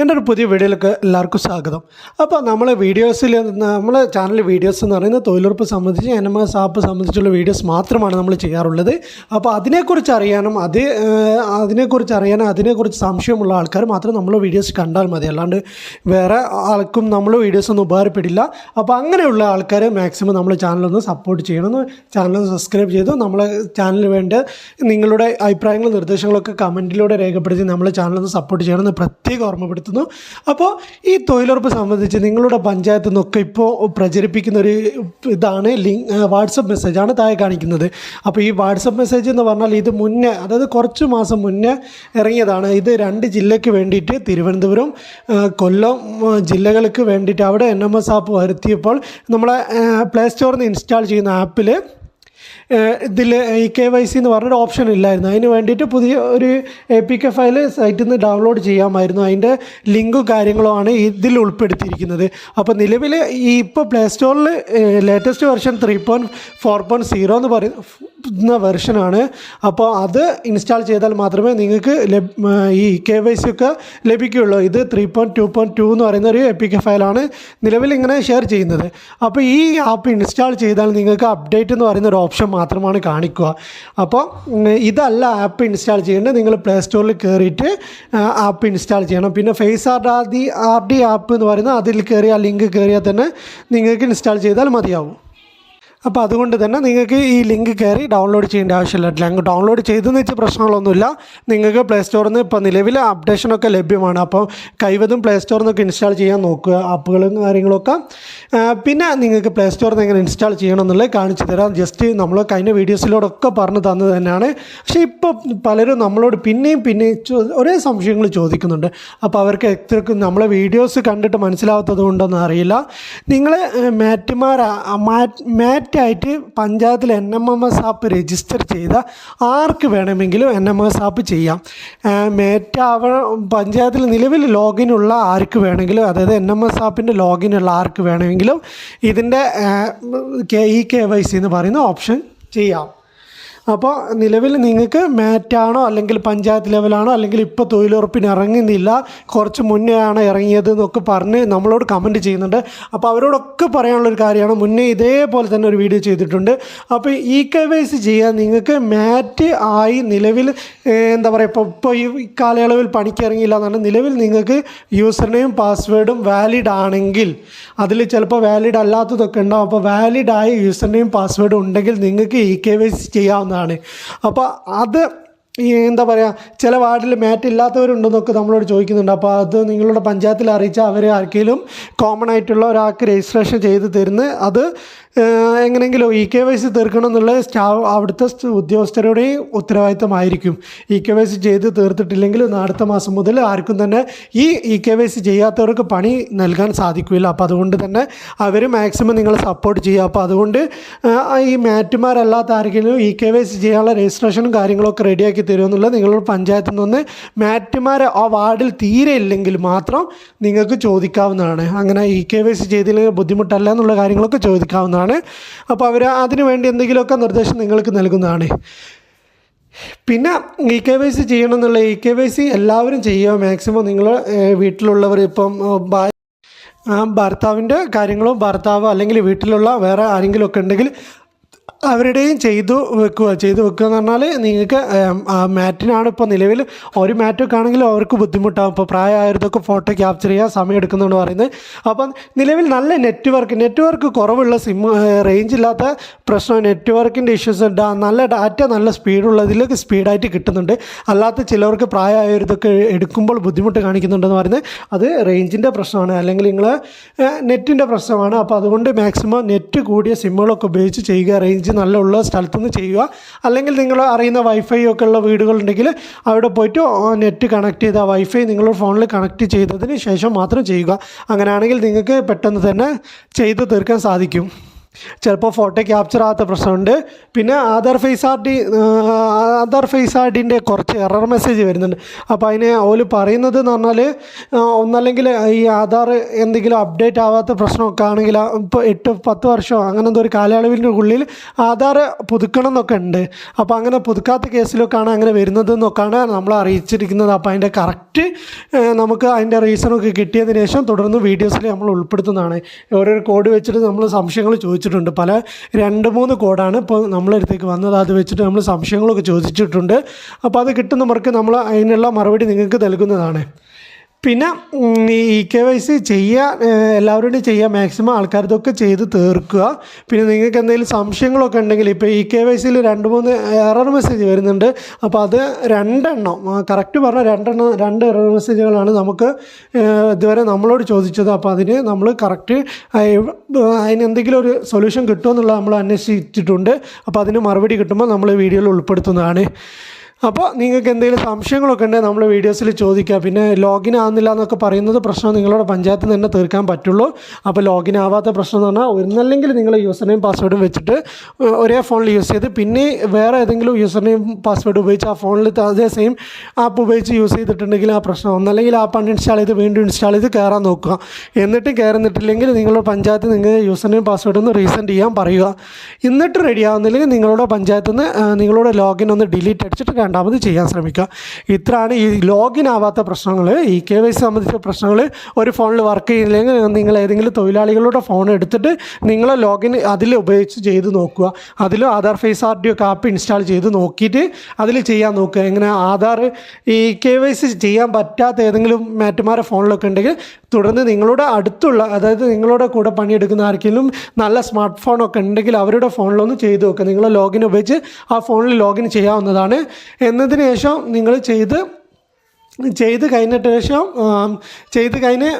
എന്റെ ഒരു പുതിയ വീഡിയോയിലേക്ക് എല്ലാവർക്കും സ്വാഗതം. അപ്പോൾ നമ്മളെ വീഡിയോസിൽ നമ്മളെ ചാനൽ വീഡിയോസ് എന്ന് പറയുന്നത് തൊഴിലുറപ്പ് സംബന്ധിച്ച് എൻ എം എസ് ആപ്പ് സംബന്ധിച്ചുള്ള വീഡിയോസ് മാത്രമാണ് നമ്മൾ ചെയ്യാറുള്ളത്. അപ്പോൾ അതിനെക്കുറിച്ച് അറിയാനും അത് അതിനെക്കുറിച്ച് അറിയാനും അതിനെക്കുറിച്ച് സംശയമുള്ള ആൾക്കാർ മാത്രം നമ്മൾ വീഡിയോസ് കണ്ടാൽ മതി. അല്ലാണ്ട് വേറെ ആൾക്കും നമ്മൾ വീഡിയോസ് ഒന്നും ഉപകാരപ്പെടില്ല. അപ്പോൾ അങ്ങനെയുള്ള ആൾക്കാർ മാക്സിമം നമ്മൾ ചാനലൊന്ന് സപ്പോർട്ട് ചെയ്യണം. ചാനൽ സബ്സ്ക്രൈബ് ചെയ്തു. നമ്മളെ ചാനലിന് വേണ്ടി നിങ്ങളുടെ അഭിപ്രായങ്ങളും നിർദ്ദേശങ്ങളൊക്കെ കമന്റിലൂടെ രേഖപ്പെടുത്തി നമ്മളെ ചാനലൊന്ന് സപ്പോർട്ട് ചെയ്യണമെന്ന് പ്രത്യേകം ഓർമ്മപ്പെടുത്തുന്നു അപ്പോൾ ഈ തൊഴിലുറപ്പ് സംബന്ധിച്ച് നിങ്ങളുടെ പഞ്ചായത്തു നിന്നൊക്കെ ഇപ്പോൾ പ്രചരിപ്പിക്കുന്ന ഒരു ഇതാണ് ലിങ്ക് വാട്സപ്പ് മെസ്സേജാണ് താഴെ കാണിക്കുന്നത്. അപ്പോൾ ഈ വാട്സപ്പ് മെസ്സേജ് എന്ന് പറഞ്ഞാൽ ഇത് മുന്നേ അതായത് കുറച്ച് മാസം മുന്നേ ഇറങ്ങിയതാണ്. ഇത് രണ്ട് ജില്ലയ്ക്ക് വേണ്ടിയിട്ട് തിരുവനന്തപുരം കൊല്ലം ജില്ലകൾക്ക് വേണ്ടിയിട്ട് അവിടെ എൻ എം എസ് ആപ്പ് വരുത്തിയപ്പോൾ നമ്മളെ പ്ലേ സ്റ്റോറിൽ നിന്ന് ഇൻസ്റ്റാൾ ചെയ്യുന്ന ആപ്പിൽ ഇതിൽ ഈ കെ വൈ സി എന്ന് പറഞ്ഞൊരു ഓപ്ഷൻ ഇല്ലായിരുന്നു. അതിന് വേണ്ടിയിട്ട് പുതിയ ഒരു എ പി കെ ഫയൽ സൈറ്റിൽ നിന്ന് ഡൗൺലോഡ് ചെയ്യാമായിരുന്നു. അതിന്റെ ലിങ്കും കാര്യങ്ങളും ആണ് ഇതിൽ ഉൾപ്പെടുത്തിയിരിക്കുന്നത്. അപ്പോൾ നിലവിൽ ഈ ഇപ്പോൾ പ്ലേ സ്റ്റോറിൽ latest version three point four point zero എന്ന് പറയുന്ന വെർഷനാണ്. അപ്പോൾ അത് ഇൻസ്റ്റാൾ ചെയ്താൽ മാത്രമേ നിങ്ങൾക്ക് ഈ കെ വൈ സി ഒക്കെ ലഭിക്കുകയുള്ളൂ. ഇത് three point two point two എന്ന് പറയുന്ന ഒരു എ പി കെ ഫയലാണ് നിലവിൽ ഇങ്ങനെ ഷെയർ ചെയ്യുന്നത്. അപ്പോൾ ഈ ആപ്പ് ഇൻസ്റ്റാൾ ചെയ്താൽ നിങ്ങൾക്ക് അപ്ഡേറ്റ് എന്ന് പറയുന്ന ഒരു ഓപ്ഷൻ മാത്രമാണ് കാണിക്കുക. അപ്പോൾ ഇതല്ല ആപ്പ് ഇൻസ്റ്റാൾ ചെയ്യേണ്ടത്. നിങ്ങൾ പ്ലേ സ്റ്റോറിൽ കയറിയിട്ട് ആപ്പ് ഇൻസ്റ്റാൾ ചെയ്യണം. പിന്നെ face R D R D app എന്ന് പറയുന്നത് അതിൽ കയറി ആ ലിങ്ക് കയറിയാൽ തന്നെ നിങ്ങൾക്ക് ഇൻസ്റ്റാൾ ചെയ്താൽ മതിയാവും. അപ്പോൾ അതുകൊണ്ട് തന്നെ നിങ്ങൾക്ക് ഈ ലിങ്ക് കയറി ഡൗൺലോഡ് ചെയ്യേണ്ട ആവശ്യമില്ല. ലിങ്ക് ഡൗൺലോഡ് ചെയ്തെന്ന് വെച്ച് പ്രശ്നങ്ങളൊന്നുമില്ല. നിങ്ങൾക്ക് പ്ലേ സ്റ്റോറിൽ നിന്ന് ഇപ്പോൾ നിലവിൽ അപ്ഡേഷനൊക്കെ ലഭ്യമാണ്. അപ്പോൾ കൈവതും പ്ലേ സ്റ്റോറിൽ നിന്നൊക്കെ ഇൻസ്റ്റാൾ ചെയ്യാൻ നോക്കുക ആപ്പുകളും കാര്യങ്ങളൊക്കെ. പിന്നെ നിങ്ങൾക്ക് പ്ലേ സ്റ്റോറിൽ നിന്ന് എങ്ങനെ ഇൻസ്റ്റാൾ ചെയ്യണം എന്നുള്ളത് കാണിച്ചു തരാം. ജസ്റ്റ് നമ്മൾ കഴിഞ്ഞ വീഡിയോസിലൂടെയൊക്കെ പറഞ്ഞു തന്നത് തന്നെയാണ്. പക്ഷേ ഇപ്പോൾ പലരും നമ്മളോട് പിന്നെയും പിന്നെയും ഒരേ സംശയങ്ങൾ ചോദിക്കുന്നുണ്ട്. അപ്പോൾ അവർക്ക് എത്രക്കും നമ്മളെ വീഡിയോസ് കണ്ടിട്ട് മനസ്സിലാവാത്തത് കൊണ്ടൊന്നും അറിയില്ല. നിങ്ങൾ മാറ്റുമാർ മാറ്റായിട്ട് പഞ്ചായത്തിൽ N M M S app register ചെയ്ത ആർക്ക് വേണമെങ്കിലും എൻ എം എസ് ആപ്പ് ചെയ്യാം. മേറ്റാവ പഞ്ചായത്തിൽ നിലവിൽ ഉള്ള ആർക്ക് വേണമെങ്കിലും അതായത് എൻ എം എസ് ആപ്പിന്റെ ലോഗിനുള്ള ആർക്ക് വേണമെങ്കിലും ഇതിന്റെ K E K Y C എന്ന് പറയുന്ന ഓപ്ഷൻ ചെയ്യാം. അപ്പോൾ നിലവിൽ നിങ്ങൾക്ക് മാറ്റാണോ അല്ലെങ്കിൽ പഞ്ചായത്ത് ലെവലാണോ അല്ലെങ്കിൽ ഇപ്പോൾ തൊഴിലുറപ്പിന് ഇറങ്ങുന്നില്ല കുറച്ച് മുന്നേ ആണ് ഇറങ്ങിയത് എന്നൊക്കെ പറഞ്ഞ് നമ്മളോട് കമന്റ് ചെയ്യുന്നുണ്ട്. അപ്പോൾ അവരോടൊക്കെ പറയാനുള്ളൊരു കാര്യമാണ് മുന്നേ ഇതേപോലെ തന്നെ ഒരു വീഡിയോ ചെയ്തിട്ടുണ്ട്. അപ്പോൾ ഇ കെ വൈ സി ചെയ്യാൻ നിങ്ങൾക്ക് മാറ്റ് ആയി നിലവിൽ എന്താ പറയുക ഇപ്പോൾ ഇപ്പോൾ ഈ കാലയളവിൽ പണിക്ക് ഇറങ്ങിയില്ല എന്നാണ് നിലവിൽ നിങ്ങൾക്ക് യൂസർ നെയിം പാസ്വേഡും വാലിഡ് ആണെങ്കിൽ അതിൽ ചിലപ്പോൾ വാലിഡ് അല്ലാത്തതൊക്കെ ഉണ്ടാവും. അപ്പോൾ വാലിഡായ യൂസർ നെയിം പാസ്വേഡും ഉണ്ടെങ്കിൽ നിങ്ങൾക്ക് ഇ കെ വൈ സി ചെയ്യാവുന്നതാണ് അപ്പോൾ അത് ഈ എന്താ പറയുക ചില വാർഡിൽ മാറ്റ് ഇല്ലാത്തവരുണ്ടെന്നൊക്കെ നമ്മളോട് ചോദിക്കുന്നുണ്ട്. അപ്പോൾ അത് നിങ്ങളുടെ പഞ്ചായത്തിൽ അറിയിച്ചാൽ അവർ ആർക്കെങ്കിലും കോമൺ ആയിട്ടുള്ള ഒരാൾക്ക് രജിസ്ട്രേഷൻ ചെയ്ത് തരുന്ന അത് എങ്ങനെയെങ്കിലും ഇ കെ വൈ സി തീർക്കണം എന്നുള്ള സ്റ്റാഫ് അവിടുത്തെ ഉദ്യോഗസ്ഥരുടെയും ഉത്തരവാദിത്തമായിരിക്കും. ഇ കെ വൈ സി ചെയ്ത് തീർത്തിട്ടില്ലെങ്കിൽ അടുത്ത മാസം മുതൽ ആർക്കും തന്നെ ഈ ഇ കെ വൈ സി ചെയ്യാത്തവർക്ക് പണി നൽകാൻ സാധിക്കില്ല അപ്പോൾ അതുകൊണ്ട് തന്നെ അവർ മാക്സിമം നിങ്ങളെ സപ്പോർട്ട് ചെയ്യുക. അപ്പോൾ അതുകൊണ്ട് ഈ മാറ്റുമാരല്ലാത്ത ആർക്കെങ്കിലും ഇ കെ വൈ സി ചെയ്യാനുള്ള രജിസ്ട്രേഷനും കാര്യങ്ങളൊക്കെ റെഡിയാക്കി തരുമെന്നുള്ളത് നിങ്ങളുടെ പഞ്ചായത്തിൽ നിന്ന് മാറ്റുമാർ ആ വാർഡിൽ തീരെ ഇല്ലെങ്കിൽ മാത്രം നിങ്ങൾക്ക് ചോദിക്കാവുന്നതാണ്. അങ്ങനെ ഇ കെ വൈ സി ചെയ്തില്ലെങ്കിൽ ബുദ്ധിമുട്ടല്ല എന്നുള്ള കാര്യങ്ങളൊക്കെ ചോദിക്കാവുന്നതാണ്. അപ്പോൾ അവർ അതിനു വേണ്ടി എന്തെങ്കിലുമൊക്കെ നിർദ്ദേശം നിങ്ങൾക്ക് നൽകുന്നതാണ്. പിന്നെ ഇ കെ വൈ സി ചെയ്യണം എന്നുള്ള ഇ കെ വൈ സി എല്ലാവരും ചെയ്യുക. മാക്സിമം നിങ്ങൾ വീട്ടിലുള്ളവർ ഇപ്പം ഭർത്താവിന്റെ കാര്യങ്ങളും ഭർത്താവ് അല്ലെങ്കിൽ വീട്ടിലുള്ള വേറെ ആരെങ്കിലും ഒക്കെ ഉണ്ടെങ്കിൽ അവരുടെയും ചെയ്തു വെക്കുക. ചെയ്തു വെക്കുക എന്ന് പറഞ്ഞാൽ നിങ്ങൾക്ക് മാറ്റിനാണ് ഇപ്പോൾ നിലവിൽ ഒരു മാറ്റൊക്കെ ആണെങ്കിലും അവർക്ക് ബുദ്ധിമുട്ടാകും ഇപ്പോൾ പ്രായമായവർക്കൊക്കെ ഫോട്ടോ ക്യാപ്ചർ ചെയ്യാൻ സമയം എടുക്കുന്നതെന്ന് പറയുന്നത്. അപ്പം നിലവിൽ നല്ല നെറ്റ്വർക്ക് നെറ്റ്വർക്ക് കുറവുള്ള സിം റേഞ്ച് ഇല്ലാത്ത പ്രശ്നം നെറ്റ്വർക്കിന്റെ ഇഷ്യൂസ് ഉണ്ട്. നല്ല ഡാറ്റ നല്ല സ്പീഡുള്ളതിലൊക്കെ സ്പീഡായിട്ട് കിട്ടുന്നുണ്ട്. അല്ലാത്ത ചിലവർക്ക് പ്രായമായവർക്കൊക്കെ എടുക്കുമ്പോൾ ബുദ്ധിമുട്ട് കാണിക്കുന്നുണ്ടെന്ന് പറയുന്നത് അത് റേഞ്ചിന്റെ പ്രശ്നമാണ്. അല്ലെങ്കിൽ നിങ്ങൾ നെറ്റിന്റെ പ്രശ്നമാണ്. അപ്പോൾ അതുകൊണ്ട് മാക്സിമം നെറ്റ് കൂടിയ സിമ്മുകളൊക്കെ ഉപയോഗിച്ച് ചെയ്യുക. റേഞ്ച് നല്ല ഉള്ള സ്ഥലത്തുനിന്ന് ചെയ്യുക. അല്ലെങ്കിൽ നിങ്ങൾ അറിയുന്ന വൈഫൈ ഒക്കെ ഉള്ള വീടുകളുണ്ടെങ്കിൽ അവിടെ പോയിട്ട് നെറ്റ് കണക്ട് ചെയ്ത വൈഫൈ നിങ്ങളുടെ ഫോണിൽ കണക്ട് ചെയ്തതിന് ശേഷം മാത്രം ചെയ്യുക. അങ്ങനെയാണെങ്കിൽ നിങ്ങൾക്ക് പെട്ടെന്ന് തന്നെ ചെയ്ത് തീർക്കാൻ സാധിക്കും. ചിലപ്പോൾ ഫോട്ടോ ക്യാപ്ചർ ആകാത്ത പ്രശ്നമുണ്ട്. പിന്നെ Aadhaar face R D Aadhaar face R ഡിന്റെ കുറച്ച് എറർ മെസ്സേജ് വരുന്നുണ്ട്. അപ്പോൾ അതിന് ഓൽ പറയുന്നത് എന്ന് പറഞ്ഞാൽ ഒന്നല്ലെങ്കിൽ ഈ ആധാർ എന്തെങ്കിലും അപ്ഡേറ്റ് ആവാത്ത പ്രശ്നമൊക്കെ ആണെങ്കിൽ ഇപ്പോൾ എട്ട് പത്ത് വർഷമോ അങ്ങനെ എന്തോ ഒരു കാലയളവിന്റെ ഉള്ളിൽ ആധാർ പുതുക്കണം എന്നൊക്കെ ഉണ്ട്. അപ്പോൾ അങ്ങനെ പുതുക്കാത്ത കേസിലൊക്കെയാണ് അങ്ങനെ വരുന്നത് എന്നൊക്കെയാണ് നമ്മൾ അറിയിച്ചിരിക്കുന്നത്. അപ്പോൾ അതിന്റെ കറക്റ്റ് നമുക്ക് അതിന്റെ റീസണൊക്കെ കിട്ടിയതിന് ശേഷം തുടർന്ന് വീഡിയോസിൽ നമ്മൾ ഉൾപ്പെടുത്തുന്നതാണ്. ഓരോരോ കോഡ് വെച്ചിട്ട് നമ്മൾ സംശയങ്ങൾ ചോദിച്ചിട്ടുണ്ട്. പല രണ്ട് മൂന്ന് കോഡാണ് ഇപ്പോൾ നമ്മളടുത്തേക്ക് വന്നത്. അത് വെച്ചിട്ട് നമ്മൾ സംശയങ്ങളൊക്കെ ചോദിച്ചിട്ടുണ്ട്. അപ്പോൾ അത് കിട്ടുന്നവർക്ക് നമ്മൾ അതിനുള്ള മറുപടി നിങ്ങൾക്ക് നൽകുന്നതാണ്. പിന്നെ ഈ കെ വൈ സി ചെയ്യുക എല്ലാവരോടും ചെയ്യുക മാക്സിമം ആൾക്കാർ ഇതൊക്കെ ചെയ്ത് തീർക്കുക. പിന്നെ നിങ്ങൾക്ക് എന്തെങ്കിലും സംശയങ്ങളൊക്കെ ഉണ്ടെങ്കിൽ ഇപ്പോൾ ഈ കെ വൈ സിയിൽ രണ്ട് മൂന്ന് എറർ മെസ്സേജ് വരുന്നുണ്ട്. അപ്പോൾ അത് രണ്ടെണ്ണം കറക്റ്റ് പറഞ്ഞാൽ രണ്ടെണ്ണം രണ്ട് എറർ മെസ്സേജുകളാണ് നമുക്ക് ഇതുവരെ നമ്മളോട് ചോദിച്ചത്. അപ്പോൾ അതിന് നമ്മൾ കറക്റ്റ് അതിന് എന്തെങ്കിലും ഒരു സൊല്യൂഷൻ കിട്ടുമോ എന്നുള്ളത് നമ്മൾ അന്വേഷിച്ചിട്ടുണ്ട്. അപ്പോൾ അതിന് മറുപടി കിട്ടുമ്പോൾ നമ്മൾ വീഡിയോയിൽ ഉൾപ്പെടുത്തുന്നതാണ്. അപ്പോൾ നിങ്ങൾക്ക് എന്തെങ്കിലും സംശയങ്ങളൊക്കെ ഉണ്ടെങ്കിൽ നമ്മൾ വീഡിയോസിൽ ചോദിക്കുക പിന്നെ ലോഗിൻ ആവുന്നില്ല എന്നൊക്കെ പറയുന്നത് പ്രശ്നം നിങ്ങളുടെ പഞ്ചായത്തിൽ തന്നെ തീർക്കാൻ പറ്റുള്ളൂ. അപ്പോൾ ലോഗിൻ ആവാത്ത പ്രശ്നം എന്ന് പറഞ്ഞാൽ ഒന്നല്ലെങ്കിൽ നിങ്ങൾ യൂസർ നെയിം പാസ്വേഡും വെച്ചിട്ട് ഒരേ ഫോണിൽ യൂസ് ചെയ്ത് പിന്നെ വേറെ ഏതെങ്കിലും യൂസർ നെയിം പാസ്വേഡ് ഉപയോഗിച്ച് ആ ഫോണിൽ അതേ സെയിം ആപ്പ് ഉപയോഗിച്ച് യൂസ് ചെയ്തിട്ടുണ്ടെങ്കിൽ ആ പ്രശ്നം ഒന്നല്ലെങ്കിൽ ആപ്പ് അൺഇൻസ്റ്റാൾ ചെയ്ത് വീണ്ടും ഇൻസ്റ്റാൾ ചെയ്ത് കയറാൻ നോക്കുക. എന്നിട്ടും കയറുന്നിട്ടില്ലെങ്കിൽ നിങ്ങളുടെ പഞ്ചായത്ത് നിങ്ങൾ യൂസർ നെയിം പാസ്വേഡ് ഒന്ന് റീസെൻഡ് ചെയ്യാൻ പറയുക. എന്നിട്ട് റെഡി ആവുന്നില്ലെങ്കിൽ നിങ്ങളുടെ പഞ്ചായത്തിൽ നിന്ന് നിങ്ങളുടെ ലോഗിൻ ഒന്ന് ഡിലീറ്റ് അടിച്ചിട്ട് രണ്ടാമത് ചെയ്യാൻ ശ്രമിക്കുക. ഇത്രയാണ് ഈ ലോഗിൻ ആവാത്ത പ്രശ്നങ്ങൾ. ഈ കെ വൈ സി സംബന്ധിച്ച പ്രശ്നങ്ങൾ ഒരു ഫോണിൽ വർക്ക് ചെയ്യില്ലെങ്കിൽ നിങ്ങൾ ഏതെങ്കിലും തൊഴിലാളികളുടെ ഫോൺ എടുത്തിട്ട് നിങ്ങൾ ലോഗിൻ അതിൽ ഉപയോഗിച്ച് ചെയ്ത് നോക്കുക. അതിൽ ആധാർ ഫേസ് ആർ ഡി ഒക്കെ ആപ്പ് ഇൻസ്റ്റാൾ ചെയ്ത് നോക്കിയിട്ട് അതിൽ ചെയ്യാൻ നോക്കുക. എങ്ങനെ ആധാർ ഈ കെ വൈ സി ചെയ്യാൻ പറ്റാത്ത ഏതെങ്കിലും മാറ്റുമാരെ ഫോണിലൊക്കെ ഉണ്ടെങ്കിൽ തുടർന്ന് നിങ്ങളുടെ അടുത്തുള്ള അതായത് നിങ്ങളുടെ കൂടെ പണിയെടുക്കുന്ന ആർക്കെങ്കിലും നല്ല സ്മാർട്ട് ഫോണൊക്കെ ഉണ്ടെങ്കിൽ അവരുടെ ഫോണിലൊന്ന് ചെയ്ത് നോക്കുക. നിങ്ങൾ ലോഗിൻ ഉപയോഗിച്ച് ആ ഫോണിൽ ലോഗിൻ ചെയ്യാവുന്നതാണ്. എന്നതിന് ശേഷം നിങ്ങൾ ചെയ്ത് ചെയ്ത് കഴിഞ്ഞിട്ട് ശേഷം ചെയ്ത് കഴിഞ്ഞ്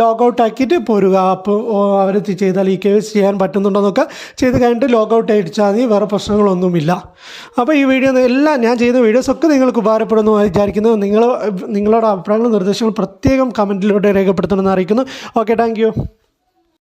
ലോഗ് ഔട്ട് ആക്കിയിട്ട് പോരുക. അപ്പോൾ അവർ ചെയ്താൽ ഈ കെ കേസ് ചെയ്യാൻ പറ്റുന്നുണ്ടോയെന്നൊക്കെ ചെയ്ത് കഴിഞ്ഞിട്ട് ലോഗൗട്ട് അടിച്ചാൽ മതി വേറെ പ്രശ്നങ്ങളൊന്നുമില്ല. അപ്പോൾ ഈ വീഡിയോ എല്ലാം ഞാൻ ചെയ്ത വീഡിയോസൊക്കെ നിങ്ങൾക്ക് ഉപകാരപ്പെടുന്നു വിചാരിക്കുന്നു. നിങ്ങൾ നിങ്ങളുടെ അഭിപ്രായങ്ങളും നിർദ്ദേശങ്ങളും പ്രത്യേകം കമന്റിലൂടെ രേഖപ്പെടുത്തണമെന്ന് അറിയിക്കുന്നു. Okay thank